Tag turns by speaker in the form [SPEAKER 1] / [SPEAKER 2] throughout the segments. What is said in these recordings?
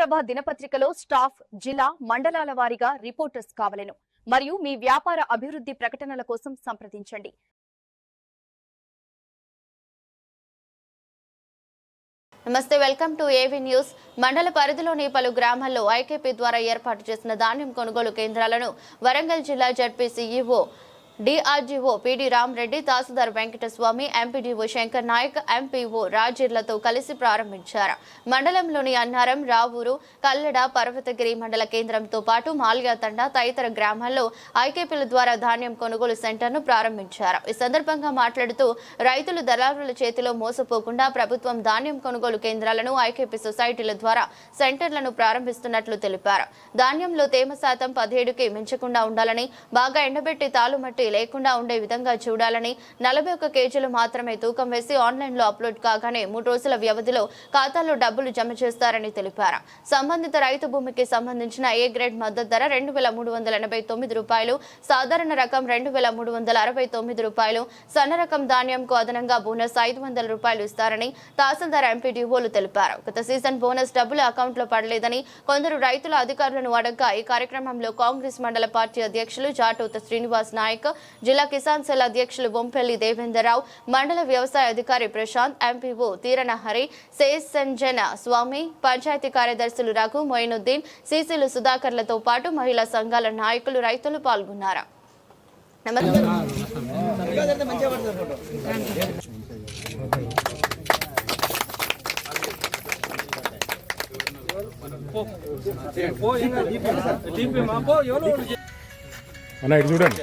[SPEAKER 1] ప్రభ దినపత్రికలో స్టాఫ్ జిల్లా మండలాల వారీగా రిపోర్టర్స్ కావలను. మరియు మీ వ్యాపార అభివృద్ధి ప్రకటనల కోసం సంప్రదించండి. నమస్తే వెల్కమ్ టు ఏవీ న్యూస్. మండల పరిధిలోని పలు గ్రామాల్లో ఐకేపీ ద్వారా ఏర్పాటు చేసిన ధాన్యం కొనుగోలు కేంద్రాలను వరంగల్ జిల్లా ZP CEO DRDO PD Ramareddy తహసీల్దార్ వెంకటస్వామి ఎంపీడీఓ శంకర్ నాయక్ ఎంపీఓ రాజీర్లతో కలిసి ప్రారంభించారు. మండలంలోని అన్నారం రావూరు కల్లడ పర్వతగిరి మండల కేంద్రంతో పాటు మాల్యాతండ తదితర గ్రామాల్లో ఐకేపీల ద్వారా ధాన్యం కొనుగోలు సెంటర్ను ప్రారంభించారు. ఈ సందర్భంగా మాట్లాడుతూ రైతులు దళారుల చేతిలో మోసపోకుండా ప్రభుత్వం ధాన్యం కొనుగోలు కేంద్రాలను ఐకేపీ సొసైటీల ద్వారా సెంటర్లను ప్రారంభిస్తున్నట్లు తెలిపారు. ధాన్యంలో తేమ శాతం పదిహేడుకి మించకుండా ఉండాలని బాగా ఎండబెట్టి తాలుమట్టి లేకుండా ఉండే విధంగా చూడాలని నలభై ఒక్క కేజీలు మాత్రమే తూకం వేసి ఆన్లైన్లో అప్లోడ్ కాగానే మూడు రోజుల వ్యవధిలో ఖాతాలో డబ్బులు జమ చేస్తారని తెలిపారు. సంబంధిత రైతు భూమికి సంబంధించిన ఏ గ్రేడ్ మద్దతు ధర రెండు వేల మూడు వందల ఎనభై తొమ్మిది రూపాయలు సాధారణ రకం రెండు వేల మూడు వందల అరవై తొమ్మిది రూపాయలు సన్న రకం ధాన్యంకు అదనంగా బోనస్ ఐదు వందల రూపాయలు ఇస్తారని తహసీల్దార్ ఎంపీడీఓలు తెలిపారు. గత సీజన్ బోనస్ డబ్బులు అకౌంట్లో పడలేదని కొందరు రైతుల అధికారులను అడగ్గా ఈ కార్యక్రమంలో కాంగ్రెస్ మండల పార్టీ అధ్యక్షులు జాటూత శ్రీనివాస్ నాయక్ జిల్లా కిసాన్ సెల్ అధ్యక్షులు బొంపెల్లి దేవేంద్రరావు మండల వ్యవసాయ అధికారి ప్రశాంత్ ఎంపీఓ తీరన హరి స్వామి పంచాయతీ కార్యదర్శులు రఘు మొయినుద్దీన్ సీసీలు సుధాకర్లతో పాటు మహిళా సంఘాల నాయకులు రైతులు పాల్గొన్నారు.
[SPEAKER 2] అన్న ఇటు చూడండి.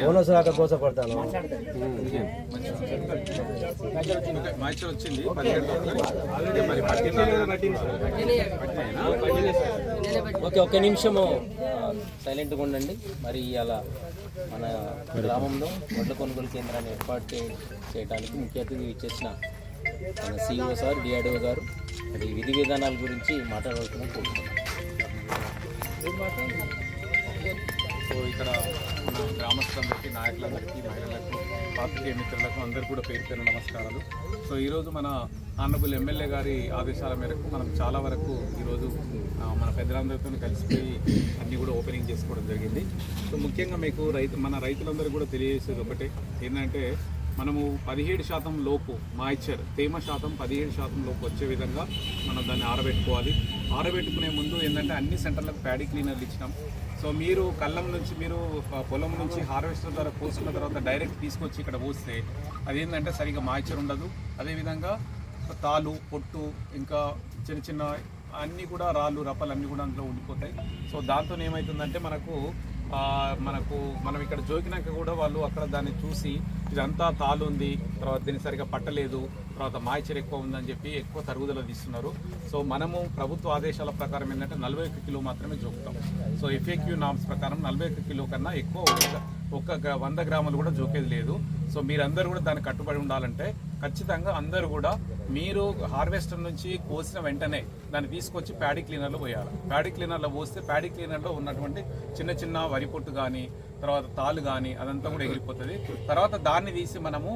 [SPEAKER 3] బోనస్ రాక కోసం పడతాను
[SPEAKER 4] మ్యాచ్ వచ్చింది పదిహేడు ఆల్రెడీ మరి పట్టిన
[SPEAKER 5] ఓకే ఒక్క నిమిషము సైలెంట్గా ఉండండి. మరి అలా మన గ్రామంలో వడ్ల కొనుగోలు కేంద్రాన్ని ఏర్పాటు చేయడానికి ముఖ్య అతిథి ఇచ్చేసిన మన సిఇఓ సార్ డిఆర్డిఓ గారు. మరి విధి విధానాల గురించి మాట్లాడవలసిన కోరుతున్నాను
[SPEAKER 4] సో ఇక్కడ మన గ్రామస్తులందరికీ నాయకులందరికీ మహిళలకు పాత్రికేయ మిత్రులకు అందరు కూడా పేరు పేరు నమస్కారాలు. సో ఈరోజు మన ఆనరబుల్ ఎమ్మెల్యే గారి ఆదేశాల మేరకు మనం చాలా వరకు ఈరోజు మన పెద్దలందరితో కలిసిపోయి అన్నీ కూడా ఓపెనింగ్ చేసుకోవడం జరిగింది. సో ముఖ్యంగా మీకు రైతు మన రైతులందరూ కూడా తెలియజేసేది ఒకటే. ఏంటంటే మనము పదిహేడు శాతం లోపు మాయిచర్ తేమ శాతం పదిహేడు శాతం లోపు వచ్చే విధంగా మనం దాన్ని ఆరబెట్టుకోవాలి. ఆరబెట్టుకునే ముందు ఏంటంటే అన్ని సెంటర్లకు ప్యాడీ క్లీనర్లు ఇచ్చినాం. సో మీరు కళ్ళం నుంచి మీరు పొలం నుంచి హార్వెస్టర్ ద్వారా కోసుకున్న తర్వాత డైరెక్ట్ తీసుకొచ్చి ఇక్కడ పోస్తే అదేంటంటే సరిగా మాయిచర్ ఉండదు. అదేవిధంగా తాలు పొట్టు ఇంకా చిన్న చిన్న అన్నీ కూడా రాళ్ళు రప్పలు అన్నీ కూడా అందులో ఉండిపోతాయి. సో దాంతో ఏమవుతుందంటే మనకు మనకు మనం ఇక్కడ జోకినాక కూడా వాళ్ళు అక్కడ దాన్ని చూసి ఇదంతా తాలు ఉంది తర్వాత దీన్ని సరిగా పట్టలేదు తర్వాత మాయిచర్ ఎక్కువ ఉందని చెప్పి ఎక్కువ తరుగుదల తీస్తున్నారు. సో మనము ప్రభుత్వ ఆదేశాల ప్రకారం ఏంటంటే నలభై ఒక్క కిలో మాత్రమే జోకుతాం. సో ఎఫ్ఏక్యూ నామ్స్ ప్రకారం నలభై ఒక్క కిలో కన్నా ఎక్కువ ఒక- ఒక్క గ్రా- వంద గ్రాములు కూడా జోకేది లేదు. సో మీరందరూ కూడా దానికి కట్టుబడి ఉండాలంటే ఖచ్చితంగా అందరూ కూడా మీరు హార్వెస్టర్ నుంచి కోసిన వెంటనే దాన్ని తీసుకొచ్చి ప్యాడీ క్లీనర్లో పోయాలి. ప్యాడీ క్లీనర్లో పోస్తే ప్యాడీ క్లీనర్లో ఉన్నటువంటి చిన్న చిన్న వరి పొట్టు కానీ తర్వాత తాలు కానీ అదంతా కూడా ఎగిరిపోతుంది. తర్వాత దాన్ని తీసి మనము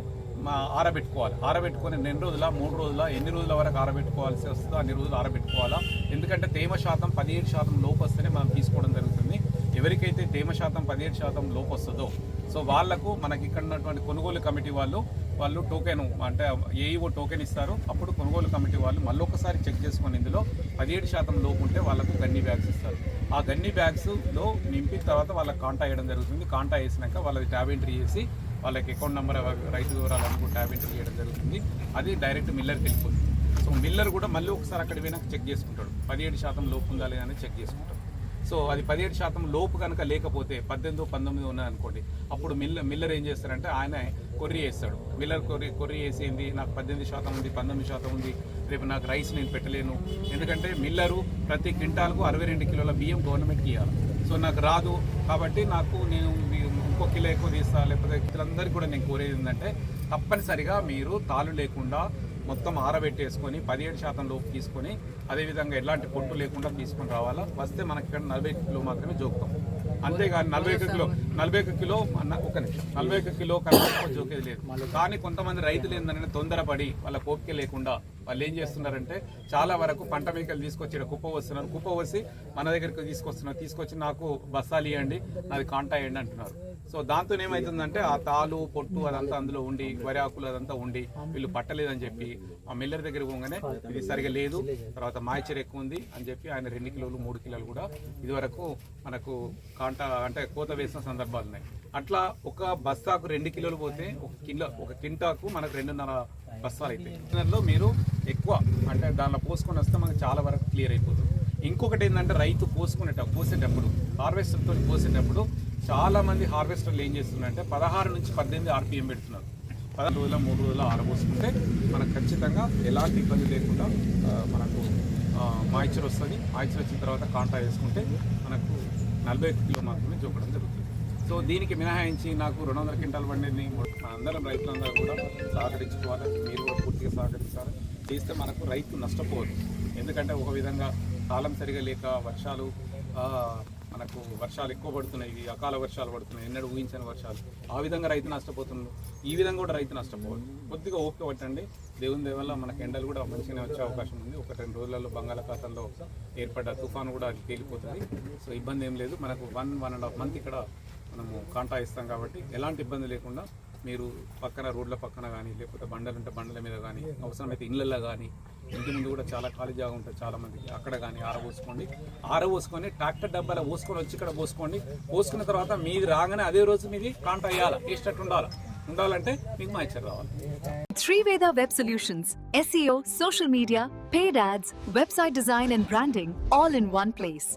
[SPEAKER 4] ఆరబెట్టుకోవాలి. ఆరబెట్టుకొని రెండు రోజుల మూడు రోజుల ఎన్ని రోజుల వరకు ఆరబెట్టుకోవాల్సి వస్తుందో అన్ని రోజులు ఆరబెట్టుకోవాలా. ఎందుకంటే తేమ శాతం పదిహేడు శాతం లోపు వస్తేనే మనం తీసుకోవడం జరుగుతుంది. ఎవరికైతే తేమ శాతం పదిహేడు శాతం లోపు వస్తుందో సో వాళ్ళకు మనకి ఇక్కడ ఉన్నటువంటి కొనుగోలు కమిటీ వాళ్ళు వాళ్ళు టోకెన్ అంటే ఏఈఓ టోకెన్ ఇస్తారు. అప్పుడు కొనుగోలు కమిటీ వాళ్ళు మళ్ళీ ఒకసారి చెక్ చేసుకొని ఇందులో పదిహేడు శాతం లోపు ఉంటే వాళ్ళకు గన్ని బ్యాగ్స్ ఇస్తారు. ఆ గన్ని బ్యాగ్స్లో నింపిన తర్వాత వాళ్ళకి కాంటా వేయడం జరుగుతుంది. కాంటా వేసినాక వాళ్ళది ట్యాబ్ ఎంట్రీ చేసి వాళ్ళకి అకౌంట్ నెంబర్ రైతు వివరాలు అన్ని కూడా ట్యాబ్ ఎంట్రీ చేయడం జరుగుతుంది. అది డైరెక్ట్ మిల్లర్కి వెళ్ళిపోతుంది. సో మిల్లర్ కూడా మళ్ళీ ఒకసారి అక్కడ పోయినాక చెక్ చేసుకుంటాడు. పదిహేడు శాతం లోపు ఉందా లేదా చెక్ చేసుకుంటాడు. సో అది పదిహేడు శాతం లోపు కనుక లేకపోతే పద్దెనిమిది పంతొమ్మిది ఉన్నది అనుకోండి అప్పుడు మిల్లర్ మిల్లర్ ఏం చేస్తారంటే ఆయన కొర్రీ వేస్తాడు. మిల్లర్ కొర్రీ కొర్రీ వేసింది నాకు పద్దెనిమిది శాతం ఉంది పంతొమ్మిది శాతం ఉంది రేపు నాకు రైస్ నేను పెట్టలేను. ఎందుకంటే మిల్లరు ప్రతి క్వింటాల్కు అరవై రెండు కిలోల బియ్యం గవర్నమెంట్కి ఇవ్వాలి సో నాకు రాదు కాబట్టి నాకు నేను ఇంకో కిలో ఎక్కువ తీస్తా లేకపోతే ఇతరులందరికీ కూడా నేను కోరేది ఏంటంటే తప్పనిసరిగా మీరు తాళు లేకుండా మొత్తం ఆరబెట్టేసుకొని పదిహేడు శాతం లోపు తీసుకొని అదేవిధంగా ఎలాంటి పొట్టు లేకుండా తీసుకొని రావాలా? వస్తే మనకి ఇక్కడ నలభై కిలో మాత్రమే జోకుతాం. అంతేగాని నలభై కిలో నలభై ఒక్క కిలో అన్న ఒక నిమిషం. నలభై ఒక్క కిలో కన్నా జోకేది లేదు. కానీ కొంతమంది రైతులు ఏంటంటే తొందరపడి వాళ్ళ కోపిక లేకుండా వాళ్ళు ఏం చేస్తున్నారంటే చాలా వరకు పంట మేకలు తీసుకొచ్చి కుప్ప వస్తున్నారు కుప్ప వసి మన దగ్గరికి తీసుకొస్తున్నారు. తీసుకొచ్చి నాకు బస్తాలు ఇవ్వండి నాది కాంటా ఇవ్వండి అంటున్నారు. సో దాంతో ఏమైతుందంటే ఆ తాలు పొట్టు అదంతా అందులో ఉండి వరి ఆకులు అదంతా ఉండి వీళ్ళు పట్టలేదని చెప్పి ఆ మిల్లర్ దగ్గర పోగానే ఇది సరిగా లేదు తర్వాత మాయిచర్ ఎక్కువ ఉంది అని చెప్పి ఆయన రెండు కిలోలు మూడు కిలోలు కూడా ఇదివరకు మనకు కాంటా అంటే కోత వేసిన సందర్భాలు ఉన్నాయి. అట్లా ఒక బస్తాకు రెండు కిలోలు పోతే ఒక కిలో ఒక కింటాకు మనకు రెండున్నర బస్తాలు అవుతాయి మీరు ఎక్కువ అంటే దానిలో పోసుకొని వస్తే మనకు చాలా వరకు క్లియర్ అయిపోతుంది. ఇంకొకటి ఏంటంటే రైతు పోసుకునేటప్పుడు పోసేటప్పుడు హార్వెస్టర్తో పోసేటప్పుడు చాలా మంది హార్వెస్టర్లు ఏం చేస్తున్నారంటే పదహారు నుంచి పద్దెనిమిది ఆర్పిఎం పెడుతున్నారు. పదహారు రోజుల మూడు రోజుల ఆరబోసుకుంటే మనకు ఖచ్చితంగా ఎలాంటి ఇబ్బంది లేకుండా మనకు మాయిచర్ వస్తుంది. మాయిచర్ వచ్చిన తర్వాత కాంటా వేసుకుంటే మనకు నలభై కిలో మాత్రమే చూపడం జరుగుతుంది. సో దీనికి మినహాయించి నాకు రెండు వందల క్వింటాలు పండింది. అందరం రైతులందరూ కూడా సహకరించుకోవాలి. మీరు కూడా పూర్తిగా సహకరించాలి. చేస్తే మనకు రైతు నష్టపోదు. ఎందుకంటే ఒక విధంగా కాలం సరిగా లేక వర్షాలు మనకు వర్షాలు ఎక్కువ పడుతున్నాయి. ఇవి అకాల వర్షాలు పడుతున్నాయి. ఎన్నడూ ఊహించని వర్షాలు. ఆ విధంగా రైతు నష్టపోతుంది ఈ విధంగా కూడా రైతు నష్టపోవాలి కొద్దిగా ఓపిక పట్టండి. దేవుని దేవల్ల వల్ల ఎండలు కూడా మంచిగానే వచ్చే అవకాశం ఉంది. ఒక రెండు రోజులలో బంగాళాఖాతంలో ఏర్పడ్డ తుఫాను కూడా తేలిపోతుంది. సో ఇబ్బంది ఏం లేదు. మనకు one one and half month ఇక్కడ మనము కాంటా ఇస్తాం కాబట్టి ఎలాంటి ఇబ్బంది లేకుండా మీరు పక్కన రోడ్ల పక్కన కానీ లేకపోతే బండలు ఉంటే బండల మీద కానీ అవసరమైతే ఇళ్ళల్లో కానీ ఇంటి ముందు కూడా చాలా ఖాళీ జాగా ఉంటుంది చాలామందికి అక్కడ కానీ ఆరబోసుకోండి. ఆరబోసుకొని ట్రాక్టర్ డబ్బాలో పోసుకొని వచ్చి ఇక్కడ పోసుకోండి. పోసుకున్న తర్వాత మీది రాగానే అదే రోజు మీది కాంటా అయ్యాలి వేసేటట్టు ఉండాలి? ఉండాలంటే మీకు మా ఇచ్చారు రావాలి
[SPEAKER 6] Three Veda web solutions SEO, social media paid ads, website design and branding all in one place